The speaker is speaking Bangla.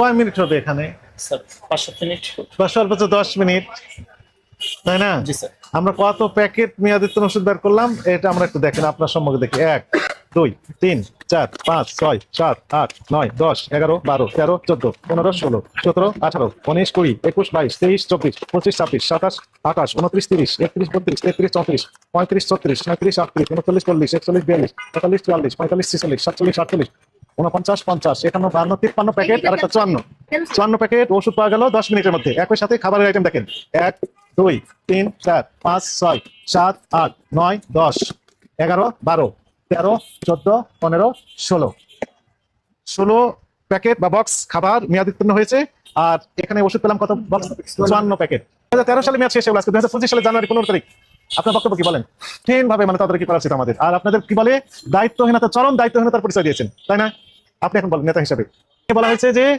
কয় মিনিট হবে এখানে? স্যার পাঁচ সাত মিনিট। বা সর্বোচ্চ দশ মিনিট। তাই না? আমরা কত প্যাকেট মেয়াদিত্তন ওষুধ বের করলাম? এটা আমরা একটু দেখেন আপনার সম্মুখে দেখি। এক দুই তিন চার পাঁচ ছয় সাত আট নয় দশ এগারো বারো তেরো চোদ্দ পনেরো ষোলো সতেরো আঠারো উনিশ কুড়ি একুশ বাইশ তেইশ চব্বিশ পঁচিশ ছাব্বিশ সাতাশ আঠাশ উনত্রিশ তিরিশ একত্রিশ বত্রিশ তেত্রিশ চৌত্রিশ পঁয়ত্রিশ ছত্রিশ সাঁত্রিশ আটত্রিশ উনচল্লিশ চল্লিশ একচল্লিশ বিয়াল্লিশ পঁয়তাল্লিশ চুয়াল্লিশ পঁয়তাল্লিশ ছেচল্লিশ সাতচল্লিশ আটচল্লিশ উনপঞ্চাশ পঞ্চাশ একান্ন বান্ন তিপ্পান্ন প্যাকেট আর একটা চুয়ান্ন। চুয়ান্ন প্যাকেট ওষুধ পাওয়া গেল দশ মিনিটের মধ্যে। একই সাথে খাবারের আইটেম দেখেন। এক দুই তিন চার পাঁচ ছয় সাত আট নয় দশ এগারো বারো তেরো চোদ্দ পনেরো ষোলো। ষোলো প্যাকেট বা বক্স খাবার মেয়াদোত্তীর্ণ হয়েছে। আর এখানে ওষুধ পেলাম কত? বক্স চুয়ান্ন প্যাকেট। দু হাজার তেরো সালে মেয়াদ শেষ হয়ে গেল। আজকে দু হাজার পঁচিশ সালে জানুয়ারি পনেরো তারিখ। আপনার বক্তব্য কি বলেন? ঠিক ভাবে মানে তাদের কি করা উচিত আমাদের? আর আপনাদের কি বলে? দায়িত্বহীনতা, চরম দায়িত্বহীনতার পরিচয় দিয়েছেন, তাই না? আপনি এখন বলেন, নেতা হিসাবে। বলা হয়েছে যে